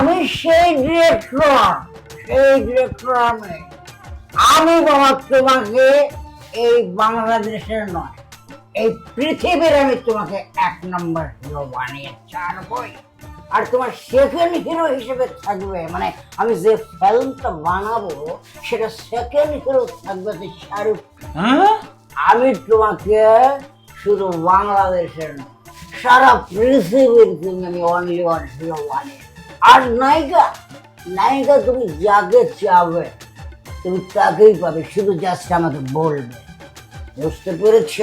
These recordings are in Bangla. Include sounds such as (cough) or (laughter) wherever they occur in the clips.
আমি সেই ডিরেক্টর সেই ডিরেক্টর আমি আমি বাবা তোমাকে এই বাংলাদেশের নয় এই পৃথিবীর আমি তোমাকে এক নম্বর হিরো বানিয়ে ছাড়বই। আর তোমার সেকেন্ড হিরো হিসেবে থাকবে মানে আমি যে ফিল্মটা বানাবো সেটা সেকেন্ড হিরো থাকবে যে শাহরুখ হ্যাঁ? আমি তোমাকে শুধু বাংলাদেশের নয়, সারা পৃথিবীর জন্য আমি অনলি ওয়ান হিরো বানিয়ে আর নায়িকা নায়িকা তুমি যাকে চাবে, তুমি তাকেই পাবে, শুধু জাস্ট আমাকে বলবে। বুঝতে পেরেছ?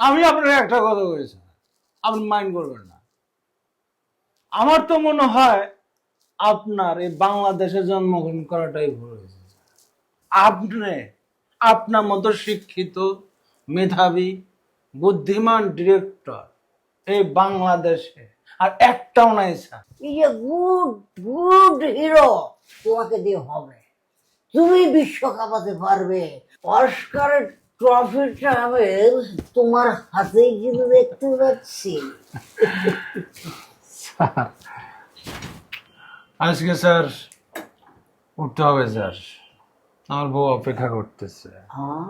আমি আপনার একটা কথা বলেছি আপনি মাইন্ড করবেন না। আমার তো মনে হয় আপনার এই বাংলাদেশে জন্মগ্রহণ করাটাই ভুল হয়েছে আপনি আপনার মতো শিক্ষিত, মেধাবী, বুদ্ধিমান ডিরেক্টর এই বাংলাদেশে আর একটাও নাই sir. Is a good good hero তোমাকে দিয়ে হবে। তুমি বিশ্বকাপাতে পারবে। অস্কারের ট্রফিটা আমি তোমার হাতেই কিন্তু দেখতে পাচ্ছি। আজকে স্যার উঠতে হবে স্যার। আমার বউ অপেক্ষা করতেছে। হ্যাঁ।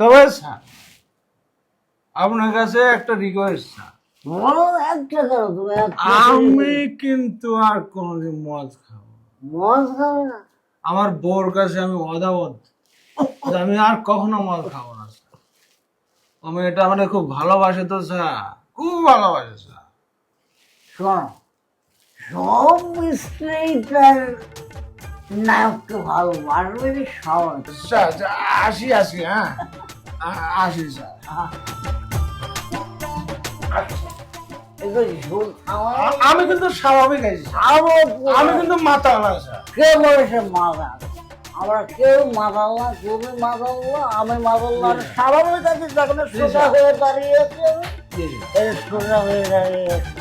তবে স্যার আপনার কাছে একটা রিকোয়েস্ট স্যার। আমি কিন্তু আর কোনোদিন মদ খাব। মদ খাবে না? আমার বউর কাছে আমি অদাবদ্ধ যে আমি আর কখনো মদ খাব না আমি এটা মানে খুব ভালোবাসে তো স্যার। খুব ভালোবাসে স্যার। শোনো সব স্ত্রী তার নায়ককে ভালোবাসবে সহজ। স্যার, আসি আসি হ্যাঁ। আসি স্যার। খাওয়া আমি কিন্তু স্বাভাবিক আছি। আমি কিন্তু মাথা না কে বলেছে মাদাল আমরা কেউ মাদাল না তুমি মাদাল না আমি মাদাল না স্বাভাবিক আছে যখন সোজা হয়ে দাঁড়িয়েছে জি। সোজা হয়ে দাঁড়িয়েছে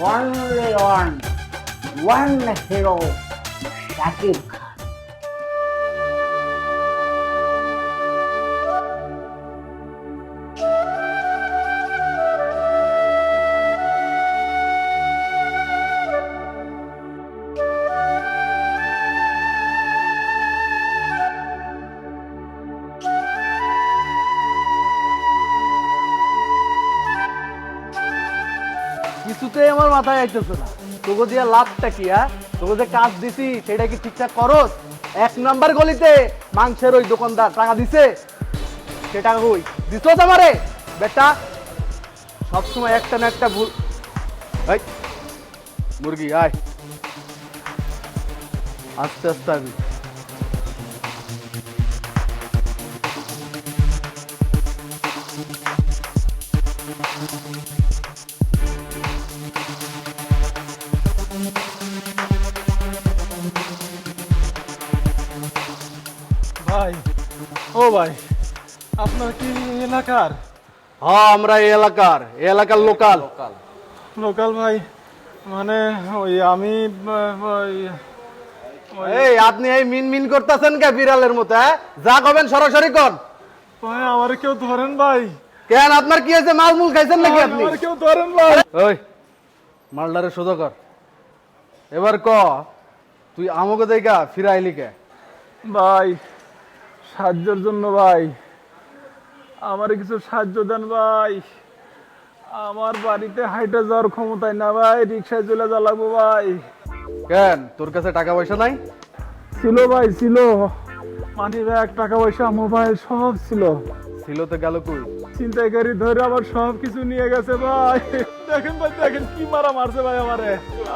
one one one hero Shakib মাথায় আইতেছে না। তোকে দিয়া লাভটা কি হ্যাঁ? তোকে যে কাজ দিছি সেটা কি ঠিকঠাক করস? এক নাম্বার গলিতে মাংসের ওই দোকানদার টাকা দিছে। সে টাকা কই? দিছস আমারে? বেটা সবসময় একটা না একটা ভুল এই, মুরগি আয়। আস্তে আস্তে আমি ভাই। আপনার কি এলাকার? হ্যাঁ আমরা এই এলাকার এই এলাকার লোকাল। লোকাল ভাই মানে ওই আমি এই আপনি এই মিন মিন করতেছেন কে বিড়ালের মতো হ্যাঁ? যা করবেন সরাসরি কর ভাই আমার কেউ ধরেন ভাই। কেন আপনার কি হয়েছে? মাল মুল খাইছেন নাকি আপনি? আমার কেউ ধরেন ভাই। ওই মালদারে সোজা কর। এবার ক তুই আমাকে দেখা ফিরাইলি কে? ভাই সাহায্যের জন্য ভাই। আমার কিছু সাহায্য দেন ভাই। আমার বাড়িতে হাইটে যাওয়ার ক্ষমতায় না ভাই রিক্সায় চলে যা লাগবো ভাই। কেন? তোর কাছে টাকা পয়সা নাই? ছিল ভাই ছিল। মানি ব্যাগ টাকা পয়সা মোবাইল সব ছিল। ছিল তো গেল কই? চিন্তাকারী ধরে আবার সব কিছু নিয়ে গেছে ভাই। দেখেন ভাই দেখেন কি মারা মারছে ভাই আমারে।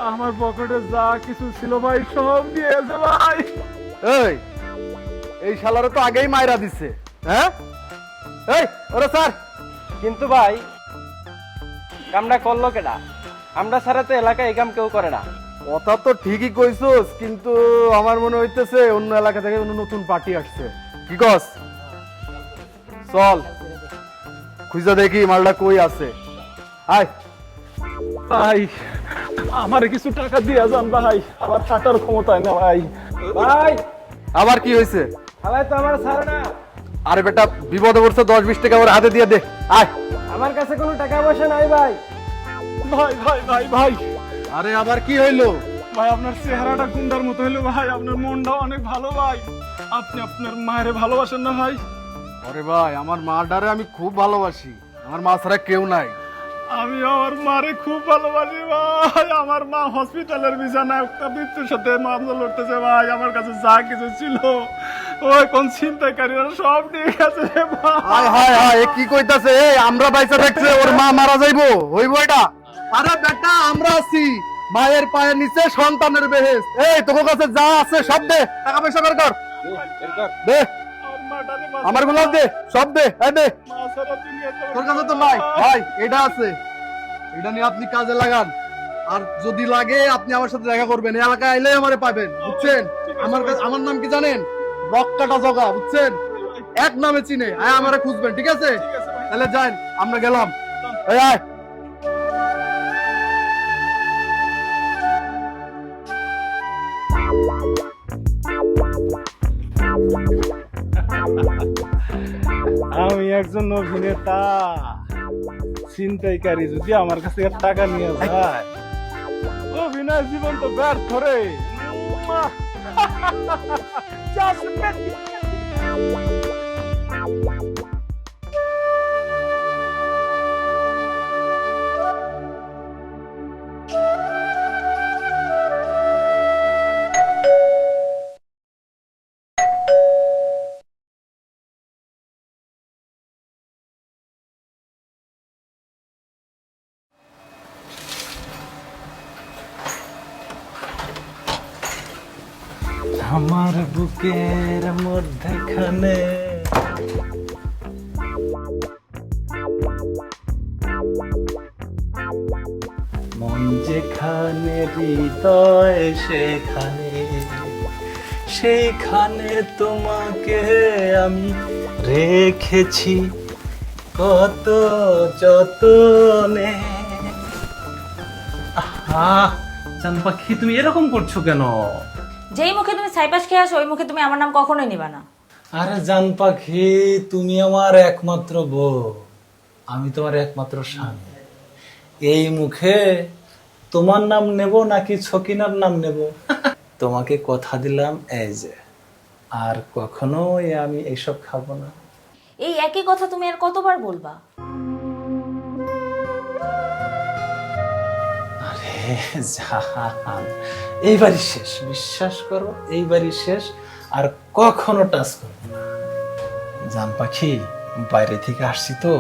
আমার পকেটে যা কিছু ছিল ভাই সব দিয়ে গেছে ভাই। এই এই শালারে তো আগেই মাইরা দিচ্ছে হ্যাঁ? এই ওরে স্যার। কিন্তু ভাই কামটা করল কেডা? আমরা ছাড়া তো এলাকায় এই কাম কেউ করে না। কথা তো ঠিকই কইছস কিন্তু আমার মনে হইতেছে অন্য এলাকা থেকে অন্য নতুন পার্টি আসছে। কি কস? চল। খুঁজে দেখি মালটা কই আছে। আয়। ভাই আমার কিছু টাকা দিয়ে যান ভাই আমার কাটার ক্ষমতায় না ভাই। ভাই আবার কি হয়েছে হালাই তো আমার ছাড়ে না। আরে বেটা বিপদে পড়ছে দশ বিশ টাকা ওর হাতে দিয়ে দে। আয়। আমার কাছে কোনো টাকা পয়সা নাই ভাই। ভাই ভাই ভাই ভাই। আরে আবার কি হইল? ভাই আপনার চেহারাটা গুন্ডার মতো হইল ভাই। আপনার মনটা অনেক ভালো ভাই। আপনি আপনার মায়ের ভালোবাসেন না ভাই? আরে ভাই আমার মাটারে আমি খুব ভালোবাসি। আমার মা ছাড়া কেউ নাই। আমি আমার মারে খুব ভালোবাসি ভাই। আমার মা হসপিটালের বিছানায় একটা মৃত্যুর সাথে মামলা লড়তেছে ভাই। আমার কাছে যা কিছু ছিল ওই কোন ছিনতাইকারীরা সব নিয়ে গেছে ভাই। হায় হায় কি কইতাছে? এই আমরা বাইসা দেখছে ওর মা মারা যাইবো। হইবো এটা? আরে বেটা আমরা আছি। মায়ের পায়ের নিচে সন্তানের বেহেস এই তোর কাছে যা আছে সব দে। টাকা পয়সা বের কর। দে। আমারগুলো দে সব দে তোর কাছে তো নাই। ভাই এটা আছে। এটা নিয়ে আপনি কাজে লাগান। আর যদি লাগে আপনি আমার সাথে দেখা করবেন। এলাকায় আইলে আমারে পাবেন বুঝছেন? আমার কাছে আমার নাম কি জানেন? রক্কাটা জগা বুঝছেন? এক নামে চিনে। আয় আমারে খুঁজবেন ঠিক আছে? তাহলে যান আমরা গেলাম। এই আয়। আমি একজন অভিনেতা। চিন্তাইকারী যদি আমার কাছে টাকা নিয়ে যায়। অভিনয় জীবন তো ব্যর্থ রে। হৃদয় সেখানে সেইখানে তোমাকে আমি রেখেছি কত যতনে। আহা চান পাখি তুমি এরকম করছ কেন? যেই মুখে তুমি সাইপাস খেয়ে আসো ওই মুখে তুমি আমার নাম কখনোই নিবা না। আরে জান পাখি তুমি আমার একমাত্র বউ আমি তোমার একমাত্র স্বামী। এই মুখে তোমার নাম নেব নাকি ছকিনার নাম নেব? তোমাকে কথা দিলাম এই যে আর কখনো আমি এইসব খাব না। এই একই কথা তুমি আর কতবার বলবা? আরে এইবারই শেষ বিশ্বাস করো এইবারই শেষ আর কখনো টাচ করব না। জান পাখি বাইরে থেকে আসছি তো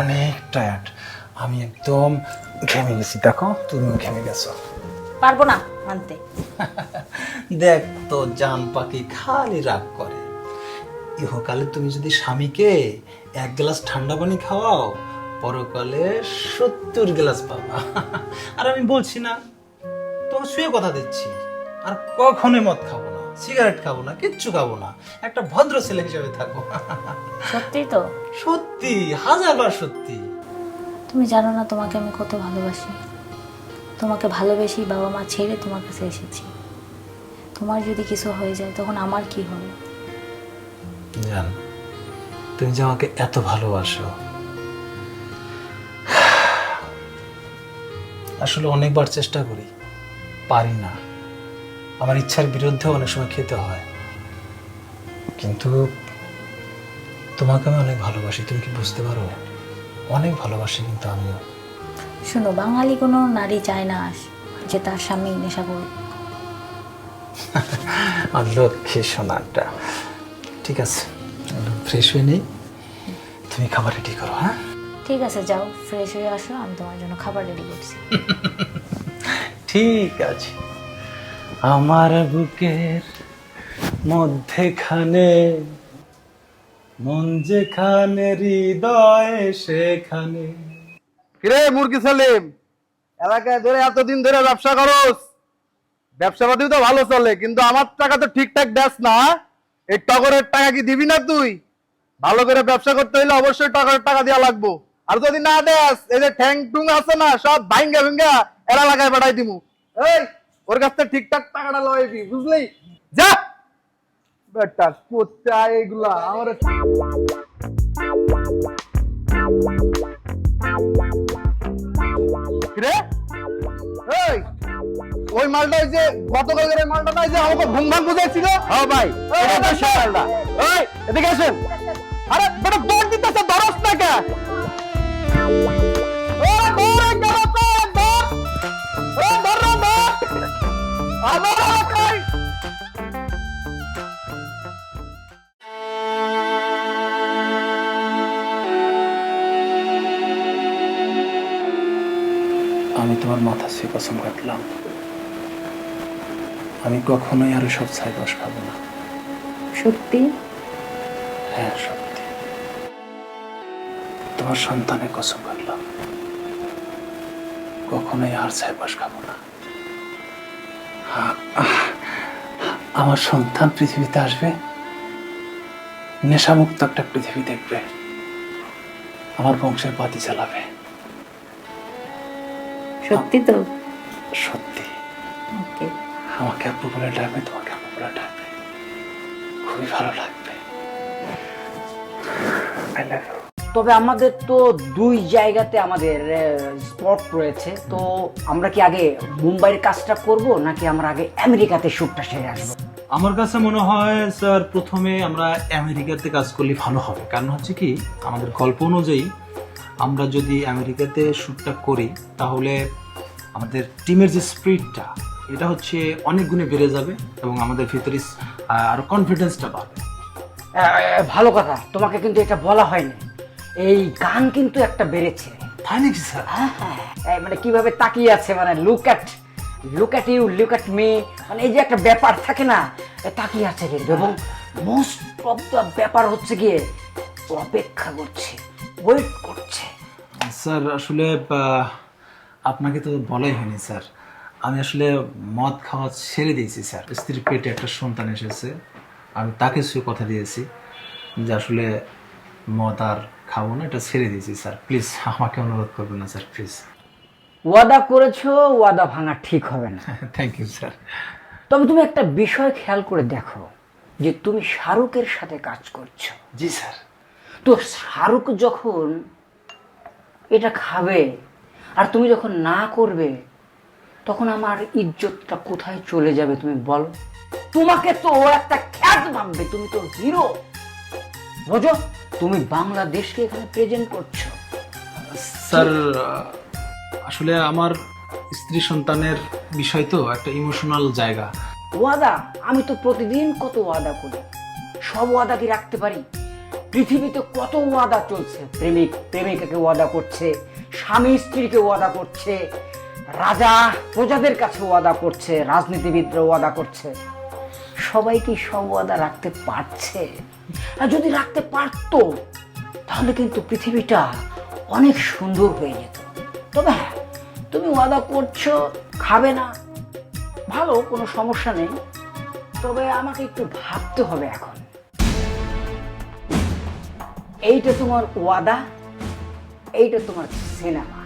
অনেক টায়ার্ড আমি একদম ঘেমে গেছি দেখো তুমিও ঘেমে গেছো। পারব না আনতে। দেখ তো জান পাখি খালি রাগ করে। ইহকালে তুমি যদি স্বামীকে এক গ্লাস ঠান্ডা পানি খাওয়াও পরকালে সত্তর গ্লাস পাবা। আর আমি বলছি না তোমার শুয়ে কথা দিচ্ছি। আর কখনোই মদ খাব না সিগারেট খাব না কিচ্ছু খাব না। একটা ভদ্র ছেলে হিসেবে থাকব সত্যি তো? সত্যি হাজারবার সত্যি। তুমি জানো না তোমাকে আমি কত ভালোবাসি। তোমাকে ভালোবেসি বাবা মা ছেড়ে তোমার কাছে এসেছি। তোমার যদি কিছু হয়ে যায়, তখন আমার কি হবে? জান, তুমি যে আমাকে এত ভালোবাসো। আসলে অনেকবার চেষ্টা করি, পারি না। আমার ইচ্ছার বিরুদ্ধে অনেক সময় খেতে হয়। কিন্তু তোমাকে আমি অনেক ভালোবাসি, তুমি কি বুঝতে পারো? অনেক ভালোবাসি কিন্তু আমিও। শোনো বাঙালি কোনো নারী চায় না যে তার স্বামী নেশা করুক (laughs) আর লক্ষ্মী সোনারটা ঠিক আছে ফ্রেশ হয়ে নেই। তুমি খাবার রেডি করো হ্যাঁ? ঠিক আছে যাও ফ্রেশ হয়ে আসো আমি তোমার জন্য খাবার রেডি করছি। (laughs) ঠিক আছে। আমার বুকের মধ্যেখানে মন যেখানে, হৃদয় সেখানে। কিরে মুরগি সেলিম, এলাকায় ধরে এতদিন ধরে ব্যবসা করস? ব্যবসা পাতি তো ভালো চলে, কিন্তু আমার টাকা তো ঠিকঠাক দেস না। এই টগরের টাকা কি দিবি না তুই? ভালো করে ব্যবসা করতে হইলে অবশ্যই টগরের টাকা দেওয়া লাগবো। আর যদি না দেস, এই যে ঠ্যাং টুং আছে না, সব ভাঙ্গা ভাঙ্গা এরা লাগায় পাঠাই দিমু। এই, ওর কাছ থেকে ঠিকঠাক টাকাটা লইবি বুঝলি? যা! বেটা কোথায় এগুলা? আমার রে এই ওই মালটা ওই যে গতকালের ওই মালটা নাই যে আমাকে ঘুম ভাঙ বুঝাইছিল? হ্যাঁ ভাই এটা তো সে মালটা। ওই এদিকে আসেন। আরে বড় দৌড় দিতেছে ধরস না কে? কসম কাটলাম। আমি কখনোই আরও সব ছাই বস খাব না। সত্যি? হ্যাঁ সত্যি। তোমার সন্তানের কসম কাটলাম। কখনোই আর ছাই বস খাব না। আমার সন্তান পৃথিবীতে আসবে নেশামুক্ত একটা পৃথিবী দেখবে আমার বংশের বাতি চালাবে সত্যি তো? সত্যি। আমাকে আপু বলে ডাকবে তোমাকে আপু বলে ডাকবে। খুবই ভালো লাগবে। আই লাভ ইউ তবে আমাদের তো দুই জায়গাতে আমাদের স্পট রয়েছে। তো আমরা কি আগে মুম্বাইয়ের কাজটা করব নাকি আমরা আগে আমেরিকাতে শ্যুটটা সেরে আসব? আমার কাছে মনে হয় স্যার প্রথমে আমরা আমেরিকাতে কাজ করলে ভালো হবে। কারণ হচ্ছে কি আমাদের গল্প অনুযায়ী আমরা যদি আমেরিকাতে শ্যুটটা করি তাহলে আমাদের টিমের যে স্পিরিটটা এটা হচ্ছে অনেক গুণে বেড়ে যাবে এবং আমাদের ভিতরে আরও কনফিডেন্সটা বাড়বে। ভালো কথা তোমাকে কিন্তু এটা বলা হয়নি। এই গান কিন্তু একটা বেড়েছে। তাই নাকি স্যার? হ্যাঁ, হ্যাঁ, মানে কীভাবে তাকিয়ে আছে মানে look at look at you look at me মানে এই যে একটা ব্যাপার থাকে না তাকিয়ে আছে কিন্তু। এবং মোস্ট অফ দ্য ব্যাপার হচ্ছে গিয়ে অপেক্ষা করছে ওয়েট করছে। স্যার আসলে আপনাকে তো বলাই হয়নি স্যার। আমি আসলে মদ খাওয়া ছেড়ে দিয়েছি স্যার। স্ত্রীর পেটে একটা সন্তান এসেছে। আমি তাকে সে কথা দিয়েছি যে আসলে মদ আর খাব না এটা ছেড়ে দিয়েছি স্যার। প্লিজ আমাকে অনুরোধ করবেন না স্যার প্লিজ। ওয়াদা করেছ ওয়াদা ভাঙা ঠিক হবে না। (laughs) Thank you sir. তবে তুমি একটা বিষয় খেয়াল করে দেখো যে তুমি শাহরুখের সাথে কাজ করছ। জি স্যার। তো শাহরুখ যখন এটা খাবে আর তুমি যখন না করবে তখন আমার ইজ্জতটা কোথায় চলে যাবে তুমি বলো? তোমাকে তো ও একটা খ্যাত ভাববে তুমি তো হিরো। বোঝো তুমি বাংলাদেশকে এখানে প্রেজেন্ট করছ। স্যার আসলে আমার স্ত্রী সন্তানের বিষয় তো একটা ইমোশনাল জায়গা। ওয়াদা? আমি তো প্রতিদিন কত ওয়াদা করি। সব ওয়াদা কি রাখতে পারি। পৃথিবীতে কত ওয়াদা চলছে? প্রেমিক প্রেমিকাকে ওয়াদা করছে। স্বামী স্ত্রীকে ওয়াদা করছে, রাজা প্রজাদের কাছে ওয়াদা করছে রাজনীতিবিদরা ওয়াদা করছে। সবাই কি সব ওয়াদা রাখতে পারছে? আর যদি রাখতে পারতো, তাহলে কিন্তু পৃথিবীটা অনেক সুন্দর হয়ে যেত। তবে হ্যাঁ তুমি ওয়াদা করছ, খাবে না। ভালো, কোনো সমস্যা নেই। তবে আমাকে একটু ভাবতে হবে এখন। এইটা তোমার ওয়াদা? এইটা তোমার সিনেমা।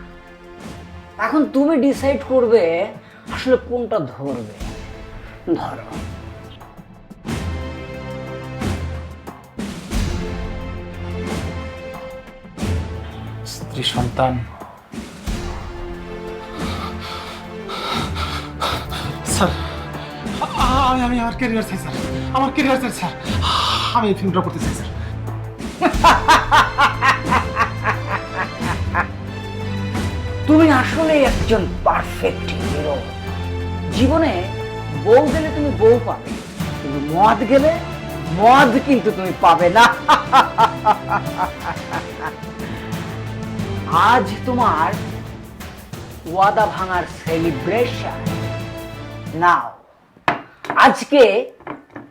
এখন তুমি ডিসাইড করবে আসলে কোনটা ধরবে। ধরো। স্ত্রী সন্তান। স্যার আমি আমি আমার ক্যারিয়ার চাই, স্যার। আমার ক্যারিয়ার চাই, স্যার। আমি এই ফিল্মটা করতে চাই, স্যার। তুমি আসলে একজন পারফেক্ট হিরো জীবনে বউ গেলে তুমি বউ পাবে, কিন্তু মদ গেলে মদ কিন্তু তুমি পাবে না। আজ তোমার ওয়াদা ভাঙার সেলিব্রেশন নাও, আজকে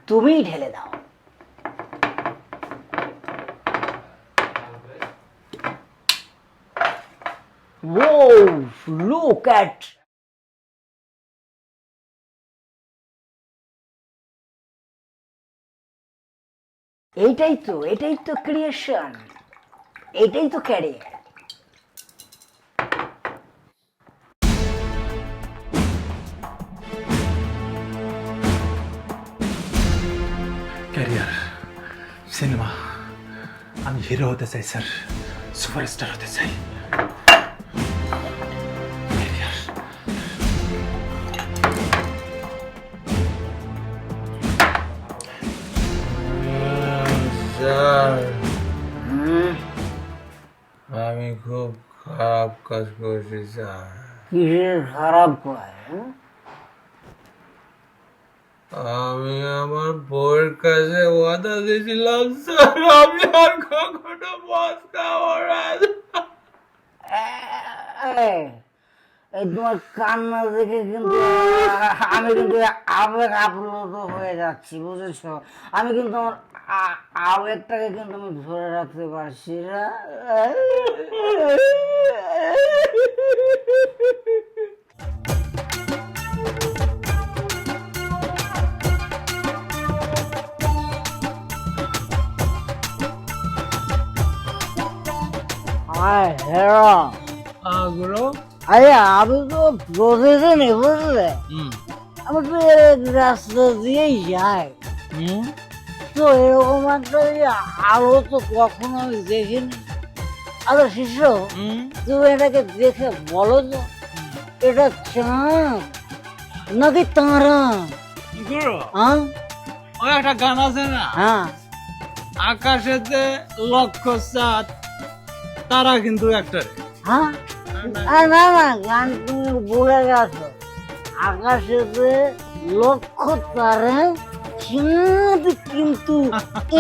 তুমিই ঢেলে দাও। Whoa, look at এইটাই তো এটাই তো ক্রিয়েশন এটাই তো ক্যারিয়ার ক্যারিয়ার সিনেমা আমি হিরো হতে চাই স্যার সুপারস্টার হতে চাই। স্যার আমি খুব খারাপ কাজ করেছি স্যার। কিসের খারাপ কয় হ্যাঁ? আমি আমার বউয়ের কাছে ওয়াদা দিয়েছিলাম স্যার। আমি আর কখনো মদ খাব না এই, তোমার কান্না দেখে কিন্তু আমি কিন্তু আবেগ আপ্লুত হয়ে যাচ্ছি বুঝেছ? আমি কিন্তু আমার আবেগটাকে কিন্তু আমি ধরে রাখতে পারছি না। আরে আমি তো প্রতিদিনই বুঝলে? আমি তো রাস্তা দিয়েই যাই। তো এরকম একটা আলো তো কখনো আমি দেখিনি। আরে শিষ্য তুমি এটাকে দেখে বলো তো এটা চাঁদ নাকি তারা? হ্যাঁ ওই একটা গান আছে না? হ্যাঁ। আকাশেতে লক্ষ চাঁদ তারা কিন্তু একটা হ্যাঁ? না না গান তুমি বলে গেছো। আকাশেতে লক্ষ তারে চাঁদ কিন্তু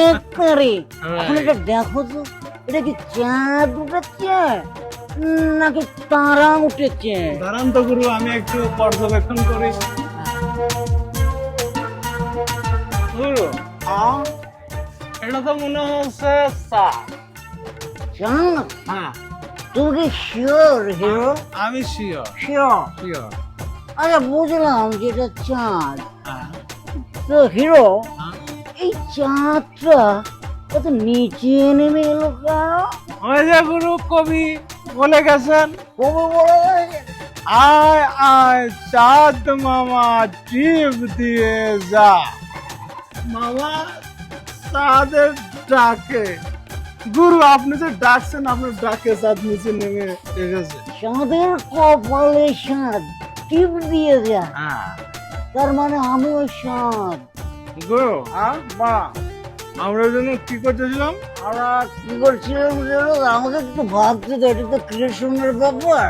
একটারে এখন এটা দেখো তো এটা কি চাঁদ উঠেছে? নাকি তারা উঠেছে? দাঁড়ান তো গুরু আমি একটু পর্যবেক্ষণ করি। গুরু এটা তো মনে হচ্ছে চাঁদ। চাঁদ? হ্যাঁ। তুমি কি শিওর হিরো আমি শিওর শিওর শিওর আচ্ছা বুঝলাম যে এটা চাঁদ। হ্যাঁ। তো হিরো হ্যাঁ। এই চাঁদটা কত নিচে নেমে এলো কেন গুরু কবি বলে গেছেন। কবে বলা আয় আয় চাঁদ মামা টিপ দিয়ে যা। মামা চাঁদের ডাকে। গুরু আপনি যে ডাকছেন আপনার ডাকে চাঁদ নিচে নেমে এসেছে। চাঁদের কপালে চাঁদ টিপ দিয়ে যা। হ্যাঁ। তার মানে আমিও চাঁদ। গুরু হ্যাঁ বা আমরা জন্য কি করতেছিলাম? আমরা কি করছিলাম? আমাকে একটু ভাবতে তো এটা তো ক্রিয়েশনের ব্যাপার।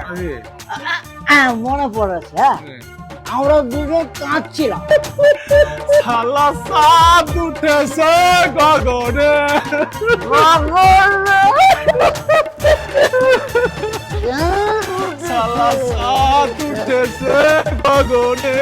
হ্যাঁ মনে পড়েছে হ্যাঁ? আমরা দুজন কাঁদছিলাম। শালা চাঁদ উঠেছে গগনে। শালা চাঁদ উঠেছে গগনে।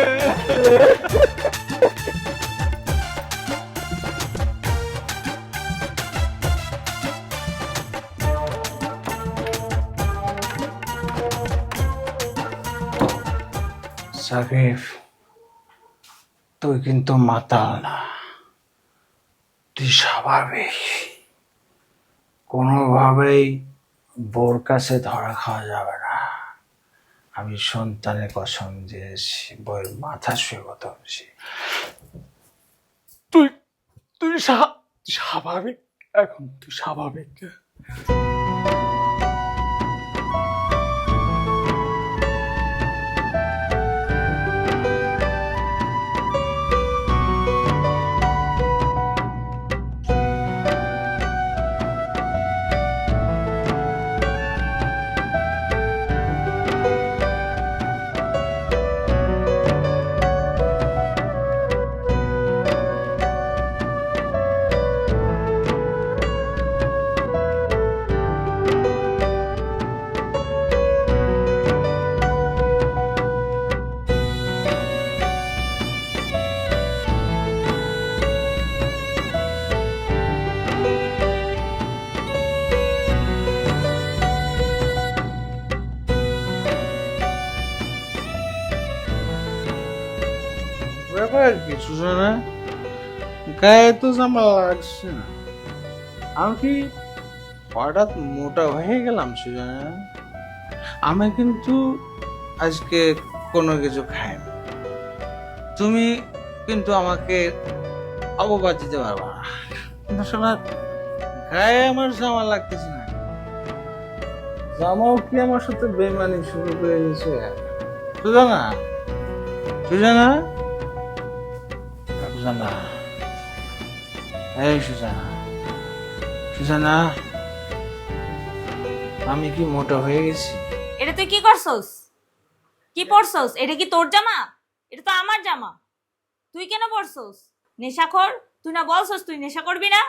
সাকিব, তুই কিন্তু মাতাল না। তুই স্বাভাবিক। কোনোভাবেই বোর কাছে ধরা খাওয়া যাবে না। আমি সন্তানের কসম দিয়েছি বইয়ের মাথা শুয়ে কথা বলছি তুই তুই স্বা- স্বাভাবিক? এখন তুই স্বাভাবিক? তো জামা লাগছে না। আমি কি হঠাৎ মোটা হয়ে গেলাম সুজানা? আমি কিন্তু আজকে কোনো কিছু খাইনি। তুমি কিন্তু আমাকে অপবাদ দিতে পারবা না। কিন্তু শোনা, গায়ে আমার জামা লাগতেছে না। জামাও কি আমার সাথে বেমানি শুরু করে দিয়েছে? সুজানা সুজানা? সুজানা এই সুজানা সুজানা আমি কি মোটা হয়ে গেছি? এটা তুই কি করছস? কি পরছস? এটা কি তোর জামা? এটা তো আমার জামা। তুই কেন পরছস? নেশাখোর? তুই না বলছস তুই নেশা করবি না?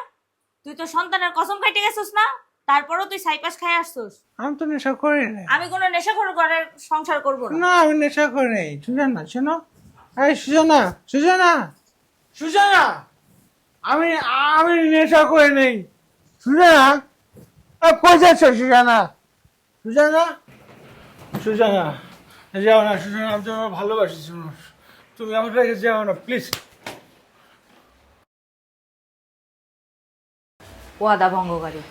তুই তো সন্তানের কসম খাইতে গেছস না? তারপরও তুই সাইপাস খাই আসছস। আমি তো নেশা করি না আমি কোনো নেশা নেশাখোর ঘরের সংসার করব না। না আমি নেশা করি নাই। সুজানা শোনো। এই সুজানা সুজানা সুজানা আমি আমি নেশা করে নেই। সুজানা কই যাচ্ছ সুজানা। সুজানা? সুজানা, যাও না, সুজানা, আমি তোমার ভালোবাসি তুমি আমার রেখে যাও না প্লিজ ওয়াদা ভঙ্গকারী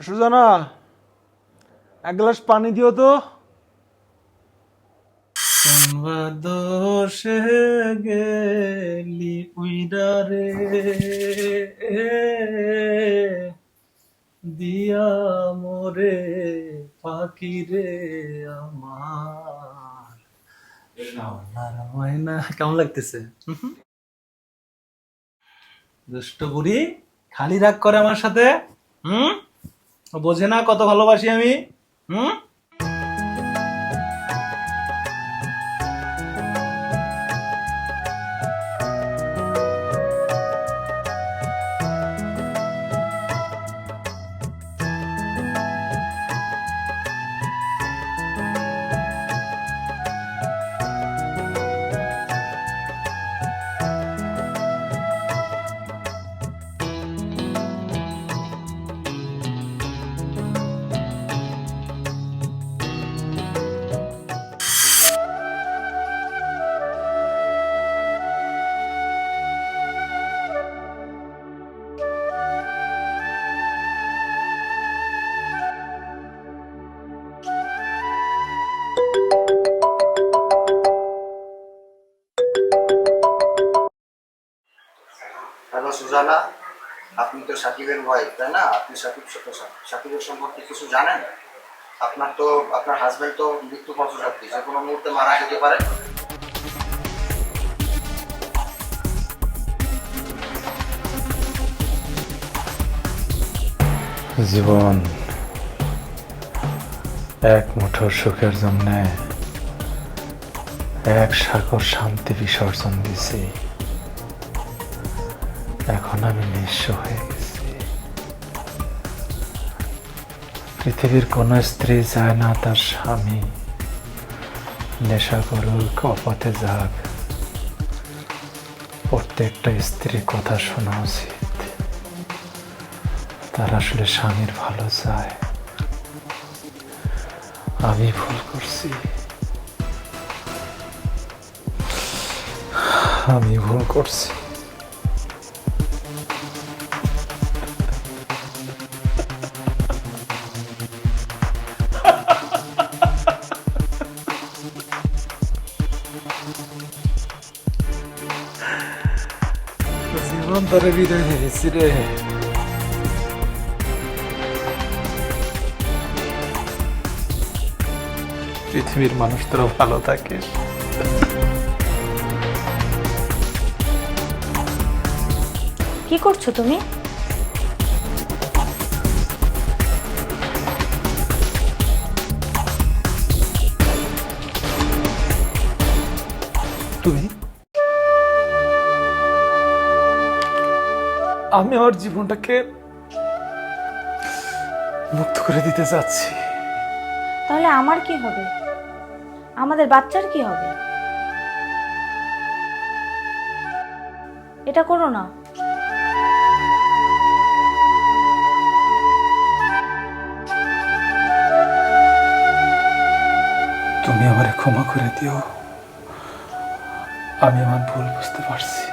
সুজানা এক গ্লাস পানি দিও তো। দোষে গেলি উইডারে দিয়া মোরে পাখি রে আমার ময়না। কেমন লাগতেছে? দুষ্ট বুড়ি খালি রাগ করে আমার সাথে? হুম? বোঝে না কত ভালোবাসি আমি? হুম? সাকিবের ওয়াইফ তাই না? আপনি সাকিব সাকিবের সম্পর্কে কিছু জানেন? আপনার তো, আপনার হাজবেন্ড তো মৃত্যু পথযাত্রী যে কোনো মুহূর্তে মারা যেতে পারে। জীবন এক মুঠোর সুখের জন্য এক সাগর শান্তি বিসর্জন দিছি এখন আমি নিঃস্ব হয়ে পৃথিবীর কোন স্ত্রী চায় না তার স্বামী। নেশা করুক অপথে যাক। প্রত্যেকটা স্ত্রী কথা শোনা উচিত। তার আসলে স্বামীর ভালো চায়। আমি ভুল করছি। আমি ভুল করছি। তোরে বিদায় পৃথিবীর মানুষ তোরা ভালো থাকে কি করছ তুমি? আমি আমার জীবনটাকে মুক্ত করে দিতে চাচ্ছি। তাহলে আমার কি হবে? আমাদের বাচ্চার কি হবে? এটা করো না। তুমি আমারে ক্ষমা করে দিও। আমি আমার ভুল বুঝতে পারছি।